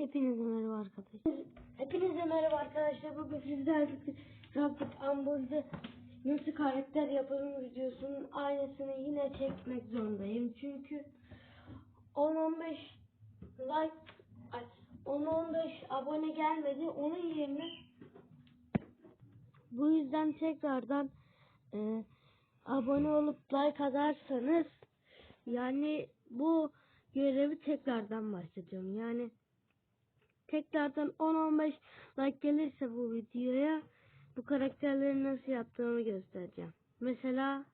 Hepinize merhaba arkadaşlar. Hepinize merhaba arkadaşlar. Bugün sizlerle Rabbit Amber'da nasıl karakter yaparım videosunun aynısını yine çekmek zorundayım. Çünkü 10-15 like ay, 10-15 abone gelmedi. Onun yerine bu yüzden tekrardan e, abone olup like atarsanız yani bu görevi tekrardan başlatıyorum. Yani tekrardan 10-15 like gelirse bu videoya bu karakterleri nasıl yaptığımı göstereceğim. Mesela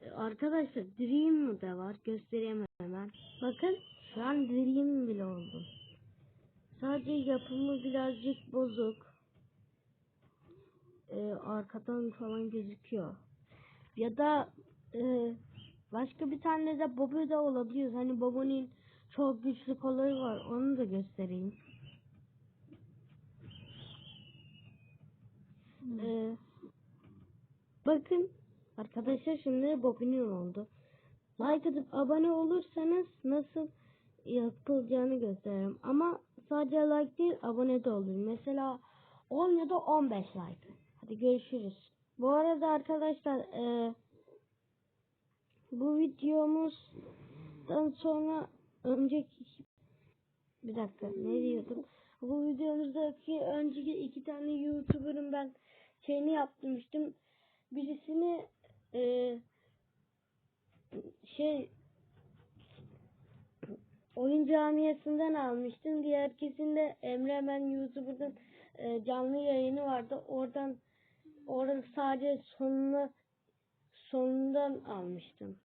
e, arkadaşlar Dream de var. Göstereyim hemen. Bakın şu an Dream bile oldu. Sadece yapımı birazcık bozuk. Ee, arkadan falan gözüküyor. Ya da e, başka bir tane de Bobby de olabilir. Hani Bobby'nin çok güçlü kolları var. Onu da göstereyim. Ee, bakın arkadaşlar şimdi Bobby'nin oldu. Like atıp abone olursanız nasıl yapılacağını gösteririm. Ama sadece like değil abone de olur. Mesela 10 ya da 15 like. Hadi görüşürüz. Bu arada arkadaşlar e, bu videomuzdan sonra önceki bir dakika ne diyordum? Bu videomuzdaki önceki iki tane YouTuber'ın ben şeyini yaptırmıştım. Birisini e, şey oyun camiasından almıştım. Diğer kesinde Emre Hemen YouTuber'dan e, canlı yayını vardı. Oradan oradan sadece sonuna sonundan almıştım.